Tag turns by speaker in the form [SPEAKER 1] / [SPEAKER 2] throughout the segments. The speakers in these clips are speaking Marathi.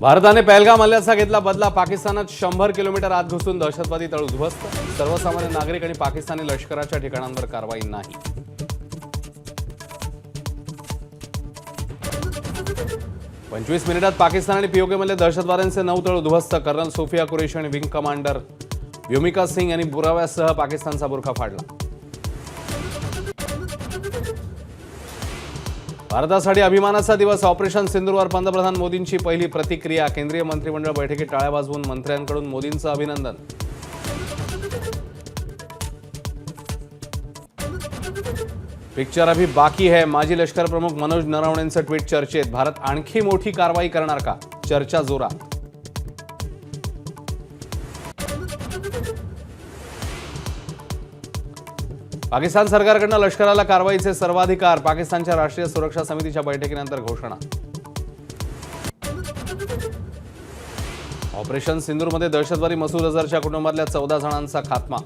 [SPEAKER 1] भारताने पहलगाम हल्ल्याचा घेतला बदला. पाकिस्तानात शंभर किलोमीटर आत घुसून दहशतवादी तळ उद्ध्वस्त सर्वसामान्य नागरिक आणि पाकिस्तानी लष्कराच्या ठिकाणांवर कारवाई नाही. पंचवीस मिनिटात पाकिस्तान आणि पीओकेमधले दहशतवाद्यांचे नऊ तळ उद्ध्वस्त. कर्नल सोफिया कुरेशी आणि विंग कमांडर व्योमिका सिंग यांनी पुराव्यासह पाकिस्तानचा बुरखा फाडला. भारतासाठी अभिमानाचा दिवस. ऑपरेशन सिंधूरवर पंतप्रधान मोदींची पहिली प्रतिक्रिया. केंद्रीय मंत्रिमंडळ बैठकीत टाळ्या वाजवून मंत्र्यांकडून मोदींचं अभिनंदन. पिक्चर अभी बाकी है. माजी लष्कर प्रमुख मनोज नरवणेंचं ट्विट चर्चेत. भारत आणखी मोठी कारवाई करणार का? चर्चा जोरात. पाकिस्तान सरकारकडनं लष्कराला कारवाईचे सर्वाधिकार पाकिस्तानच्या राष्ट्रीय सुरक्षा समितीच्या बैठकीनंतर घोषणा. ऑपरेशन सिंदूरमध्ये दहशतवादी मसूद अझरच्या कुटुंबातल्या चौदा जणांचा खात्मा.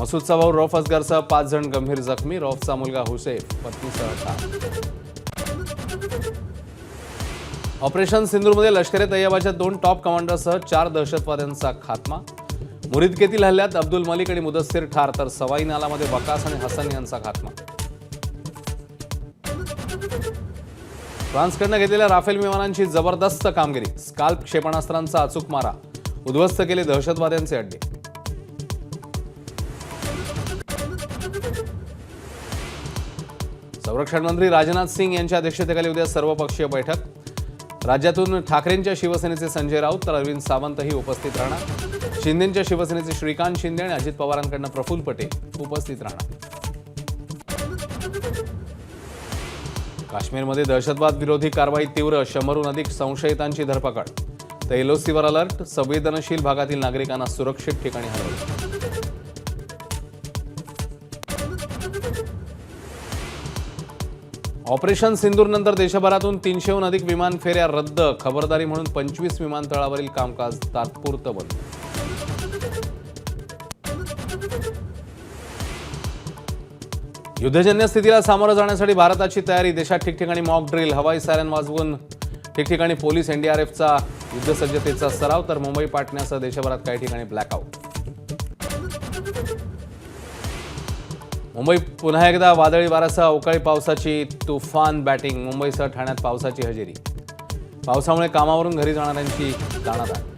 [SPEAKER 1] मसूदचा भाऊ रौफ असगरसह पाच जण गंभीर जखमी रौफचा मुलगा हुसेफ पत्नीसह ठार ऑपरेशन सिंदूरमध्ये लष्करे तय्यबाच्या दोन टॉप कमांडरसह चार दहशतवाद्यांचा खात्मा. मुरिदकेतील हल्ल्यात अब्दुल मलिक आणि मुदस्सिर ठार तर सवाई नालामध्ये बकास आणि हसन यांचा खात्मा. फ्रान्सकडनं घेतलेल्या राफेल विमानांची जबरदस्त कामगिरी. स्काल्प क्षेपणास्त्रांचा अचूक मारा. उद्ध्वस्त केले दहशतवाद्यांचे अड्डे. संरक्षण मंत्री राजनाथ सिंग यांच्या अध्यक्षतेखाली उद्या सर्वपक्षीय बैठक. राज्यातून ठाकरेंच्या शिवसेनेचे संजय राऊत तर अरविंद सावंतही उपस्थित राहणार. शिंदेच्या शिवसेनेचे श्रीकांत शिंदे आणि अजित पवारांकडनं प्रफुल्ल पटेल उपस्थित राहणार. काश्मीरमध्ये दहशतवाद विरोधी कारवाई तीव्र शंभरहून अधिक संशयितांची धरपकड. तर एलओसीवर अलर्ट संवेदनशील भागातील नागरिकांना सुरक्षित ठिकाणी हलवलं. ऑपरेशन सिंदूरनंतर देशभरातून तीनशेहून अधिक विमान फेऱ्या रद्द खबरदारी म्हणून पंचवीस विमानतळावरील कामकाज तात्पुरतं बंद. युद्धजन्य स्थितीला सामोरं जाण्यासाठी भारताची तयारी देशात ठिकठिकाणी मॉक ड्रिल हवाई सायरन वाजवून ठिकठिकाणी पोलीस एनडीआरएफचा युद्धसज्जतेचा सराव तर मुंबई पाटण्यासह देशभरात काही ठिकाणी ब्लॅकआउट मुंबई पुन्हा एकदा वादळी वाऱ्यासह अवकाळी पावसाची तुफान बॅटिंग मुंबईसह ठाण्यात पावसाची हजेरी. पावसामुळे कामावरून घरी जाणाऱ्यांची दाणादाण.